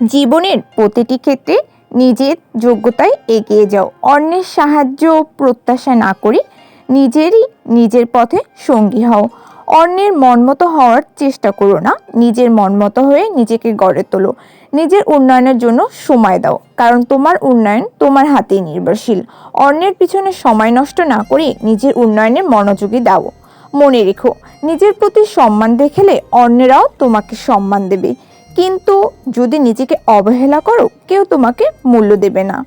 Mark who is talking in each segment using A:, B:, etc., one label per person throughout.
A: জীবনের প্রতিটি ক্ষেত্রে নিজের যোগ্যতায় এগিয়ে যাও। অন্যের সাহায্য প্রত্যাশা না করে নিজেরই নিজের পথে সঙ্গী হও। অন্যের মনমতো হওয়ার চেষ্টা করো না। নিজের মনমতো হয়ে নিজেকে গড়ে তোলো। নিজের উন্নয়নের জন্য সময় দাও। কারণ তোমার উন্নয়ন তোমার হাতেই নির্ভরশীল। অন্যের পিছনে সময় নষ্ট না করে নিজের উন্নয়নে মনোযোগী দাও। মনে রেখো, নিজের প্রতি সম্মান দেখালে অন্যেরাও তোমাকে সম্মান দেবে। কিন্তু যদি নিজেকে অবহেলা করো, কেউ তোমাকে মূল্য দেবে না।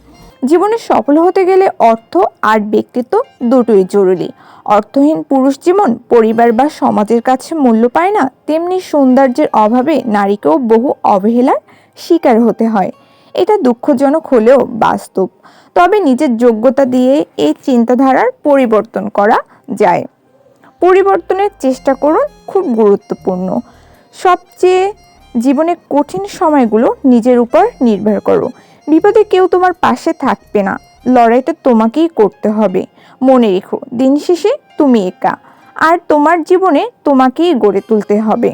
A: জীবনে সফল হতে গেলে অর্থ আর ব্যক্তিত্ব দুটোই জরুরি। অর্থহীন পুরুষ জীবন পরিবার বা সমাজের কাছে মূল্য পায় না, তেমনি সৌন্দর্যের অভাবে নারীকেও বহু অবহেলার শিকার হতে হয়। এটা দুঃখজনক হলেও বাস্তব। তবে নিজের যোগ্যতা দিয়ে এই চিন্তাধারার পরিবর্তন করা যায়। পরিবর্তনের চেষ্টা করুন, খুব গুরুত্বপূর্ণ। সবচেয়ে জীবনে কঠিন সময়গুলো নিজের উপর নির্ভর করো। বিপদে কেউ তোমার পাশে থাকবে না। লড়াইটা তোমাকেই করতে হবে। মনে রেখো, দিন শেষে তুমি একা। আর তোমার জীবনে তোমাকেই গড়ে তুলতে হবে।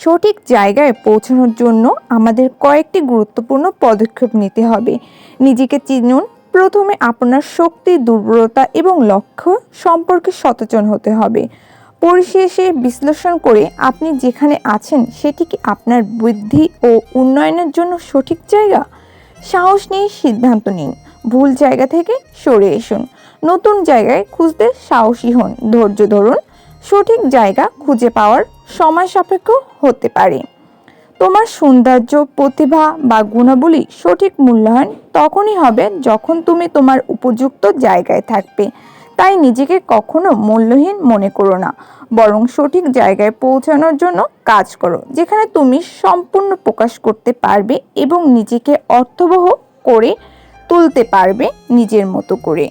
A: সঠিক জায়গায় পৌঁছানোর জন্য আমাদের কয়েকটি গুরুত্বপূর্ণ পদক্ষেপ নিতে হবে। নিজেকে চিনুন। প্রথমে আপনার শক্তি, দুর্বলতা এবং লক্ষ্য সম্পর্কে সচেতন হতে হবে। পরিশেষে বিশ্লেষণ করে আপনি যেখানে আছেন, সেটি কি আপনার বুদ্ধি ও উন্নয়নের জন্য সঠিক জায়গা? সাহস নিয়ে সিদ্ধান্ত নিন। ভুল জায়গা থেকে সরে এসুন। নতুন জায়গায় খুঁজতে সাহসী হন। ধৈর্য ধরুন। সঠিক জায়গা খুঁজে পাওয়ার সময় সাপেক্ষ হতে পারে। তোমার সৌন্দর্য, প্রতিভা বা গুণাবলী সঠিক মূল্যায়ন তখনই হবে যখন তুমি তোমার উপযুক্ত জায়গায় থাকবে। তাই নিজেকে কখনো মূল্যহীন মনে করো না। বরং সঠিক জায়গায় পৌঁছানোর জন্য কাজ করো, যেখানে তুমি সম্পূর্ণ প্রকাশ করতে পারবে এবং নিজেকে অর্থবহ করে তুলতে পারবে নিজের মতো করে।